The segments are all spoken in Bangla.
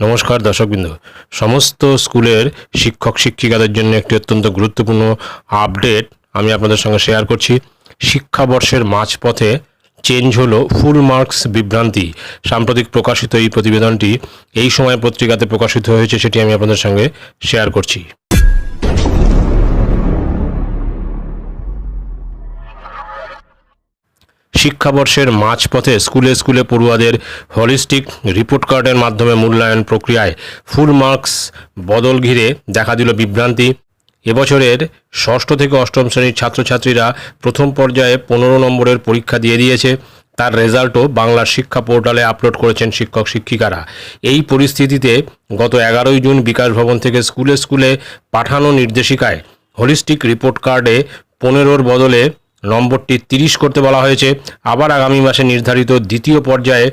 নমস্কার দর্শকবৃন্দ। সমস্ত স্কুলের শিক্ষক শিক্ষিকাদের জন্য একটি অত্যন্ত গুরুত্বপূর্ণ আপডেট আমি আপনাদের সঙ্গে শেয়ার করছি। শিক্ষাবর্ষের মাঝপথে চেঞ্জ হলো ফুল মার্কস বিভ্রান্তি। সাম্প্রতিক প্রকাশিত এই প্রতিবেদনটি এই সময় পত্রিকাতে প্রকাশিত হয়েছে সেটি আমি আপনাদের সঙ্গে শেয়ার করছি। শিক্ষাবর্ষের মাঝপথে স্কুলে স্কুলে পড়ুয়াদের হলিস্টিক রিপোর্ট কার্ডের মাধ্যমে মূল্যায়ন প্রক্রিয়ায় ফুল মার্কস বদল ঘিরে দেখা দিল বিভ্রান্তি। এবছরের ষষ্ঠ থেকে অষ্টম শ্রেণির ছাত্রছাত্রীরা প্রথম পর্যায়ে পনেরো নম্বরের পরীক্ষা দিয়ে দিয়েছে। তার রেজাল্টও বাংলার শিক্ষা পোর্টালে আপলোড করেছেন শিক্ষক শিক্ষিকারা। এই পরিস্থিতিতে গত এগারোই জুন বিকাশ ভবন থেকে স্কুলে স্কুলে পাঠানো নির্দেশিকায় হলিস্টিক রিপোর্ট কার্ডে পনেরোর বদলে নম্বরটি তিরিশ করতে বলা হয়েছে। আবার আগামী মাসে নির্ধারিত দ্বিতীয় পর্যায়ে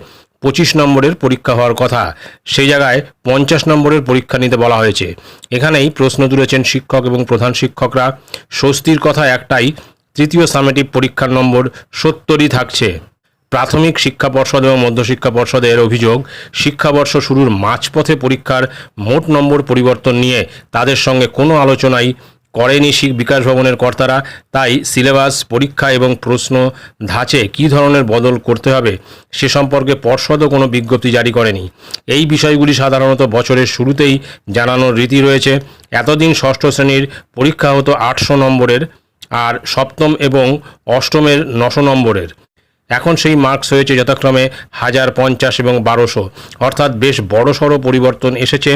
পঁচিশ নম্বরের পরীক্ষা হওয়ার কথা। সেই জায়গায় পঞ্চাশ নম্বরের পরীক্ষা নিতে বলা হয়েছে। এখানেই প্রশ্ন তুলেছেন শিক্ষক এবং প্রধান শিক্ষকরা। স্বস্তির কথা একটাই, তৃতীয় সামেটিভ পরীক্ষার নম্বর সত্তরই থাকছে। প্রাথমিক শিক্ষা পর্ষদ এবং মধ্যশিক্ষা পর্ষদের অভিযোগ, শিক্ষাবর্ষ শুরুর মাঝপথে পরীক্ষার মোট নম্বর পরিবর্তন নিয়ে তাদের সঙ্গে কোনো আলোচনাই করেনি শিখ বিকাশ ভবনের কর্তারা। তাই সিলেবাস, পরীক্ষা এবং প্রশ্ন ধাঁচে কী ধরনের বদল করতে হবে সে সম্পর্কে পর্ষদও কোনো বিজ্ঞপ্তি জারি করেনি। এই বিষয়গুলি সাধারণত বছরের শুরুতেই জানানোর রীতি রয়েছে। এতদিন ষষ্ঠ শ্রেণির পরীক্ষা হতো আটশো নম্বরের আর সপ্তম এবং অষ্টমের নশো নম্বরের। এখন সেই মার্কস হয়েছে যথাক্রমে হাজার পঞ্চাশ এবং বারোশো। অর্থাৎ বেশ বড়সড় পরিবর্তন এসেছে।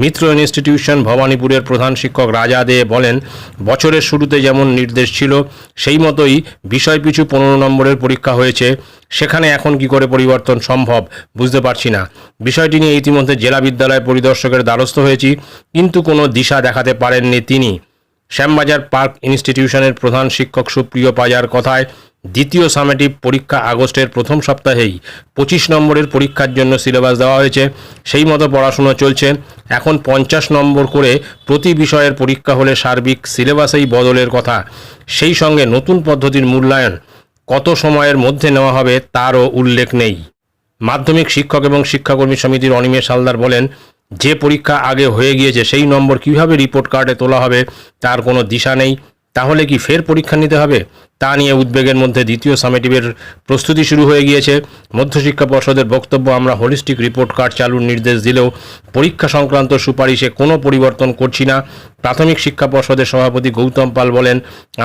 মিত্র ইনস্টিটিউশন ভবানীপুরের প্রধান শিক্ষক রাজা দে বলেন, বছরের শুরুতে যেমন নির্দেশ ছিল, সেই মতোই বিষয় বিষয়পিছু পনেরো নম্বরের পরীক্ষা হয়েছে। সেখানে এখন কি করে পরিবর্তন সম্ভব বুঝতে পারছি না। বিষয়টি নিয়ে ইতিমধ্যে জেলা বিদ্যালয় পরিদর্শকের দ্বারস্থ হয়েছি, কিন্তু কোনো দিশা দেখাতে পারেননি তিনি। শ্যামবাজার পার্ক ইনস্টিটিউশনের প্রধান শিক্ষক সুপ্রিয় পাজার কথায়, দ্বিতীয় সামেটিভ পরীক্ষা আগস্টের প্রথম সপ্তাহেই পঁচিশ নম্বরের পরীক্ষার জন্য সিলেবাস দেওয়া হয়েছে। সেই মতো পড়াশুনো চলছে। এখন পঞ্চাশ নম্বর করে প্রতি বিষয়ের পরীক্ষা হলে সার্বিক সিলেবাসেই বদলের কথা। সেই সঙ্গে নতুন পদ্ধতির মূল্যায়ন কত সময়ের মধ্যে নেওয়া হবে তারও উল্লেখ নেই। মাধ্যমিক শিক্ষক এবং শিক্ষাকর্মী সমিতির অনিমেষ হালদার বলেন যে পরীক্ষা আগে হয়ে গিয়েছে, সেই নম্বর কীভাবে রিপোর্ট কার্ডে তোলা হবে, তার কোনো দিশা নেই। তাহলে কি ফের পরীক্ষা নিতে হবে? তা নিয়ে উদ্বেগের মধ্যে দ্বিতীয় সামেটিভের প্রস্তুতি শুরু হয়ে গিয়েছে। মধ্যশিক্ষা পর্ষদের বক্তব্য আমরা হোলিস্টিক রিপোর্ট কার্ড চালুর নির্দেশ দিলেও পরীক্ষা সংক্রান্ত সুপারিশে কোনো পরিবর্তন করছি না। প্রাথমিক শিক্ষা পর্ষদের সভাপতি গৌতম পাল বলেন,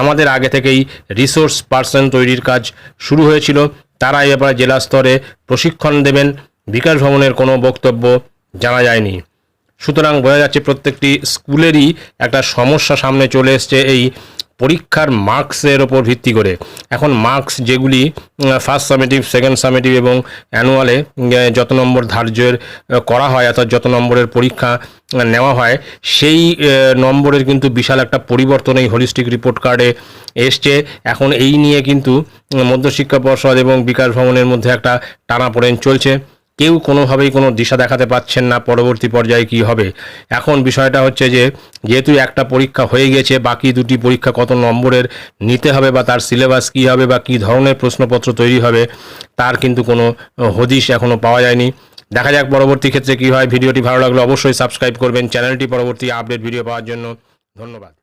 আমাদের আগে থেকেই রিসোর্স পার্সন তৈরির কাজ শুরু হয়েছিল। তারা এ ব্যাপারে জেলা স্তরে প্রশিক্ষণ দেবেন। বিকাশ ভবনের কোনো বক্তব্য জানা যায়নি। সুতরাং বোঝা যাচ্ছে প্রত্যেকটি স্কুলেরই একটা সমস্যা সামনে চলে এসছে এই পরীক্ষার মার্কসের ওপর ভিত্তি করে। এখন মার্কস যেগুলি ফার্স্ট সামেটিভ, সেকেন্ড সামেটিভ এবং অ্যানুয়ালে যত নম্বর ধার্যের করা হয় অর্থাৎ যত নম্বরের পরীক্ষা নেওয়া হয়, সেই নম্বরের কিন্তু বিশাল একটা পরিবর্তন এই হোলিস্টিক রিপোর্ট কার্ডে এসছে। এখন এই নিয়ে কিন্তু মধ্যশিক্ষা পর্ষদ এবং বিকাশ ভবনের মধ্যে একটা টানাপোড়েন চলছে। কেউ কোনোভাবেই কোনো দিশা দেখাতে পাচ্ছেন না পরবর্তী পর্যায়ে কি হবে। এখন বিষয়টা হচ্ছে যে, যেহেতু একটা পরীক্ষা হয়ে গেছে, বাকি দুটি পরীক্ষা কত নম্বরের নিতে হবে বা তার সিলেবাস কী হবে বা কী ধরনের প্রশ্নপত্র তৈরি হবে, তার কিন্তু কোনো হদিশ এখনও পাওয়া যায়নি। দেখা যাক পরবর্তী ক্ষেত্রে কী হয়। ভিডিওটি ভালো লাগলে অবশ্যই সাবস্ক্রাইব করবেন। চ্যানেলটি পরবর্তী আপডেট ভিডিও পাওয়ার জন্য ধন্যবাদ।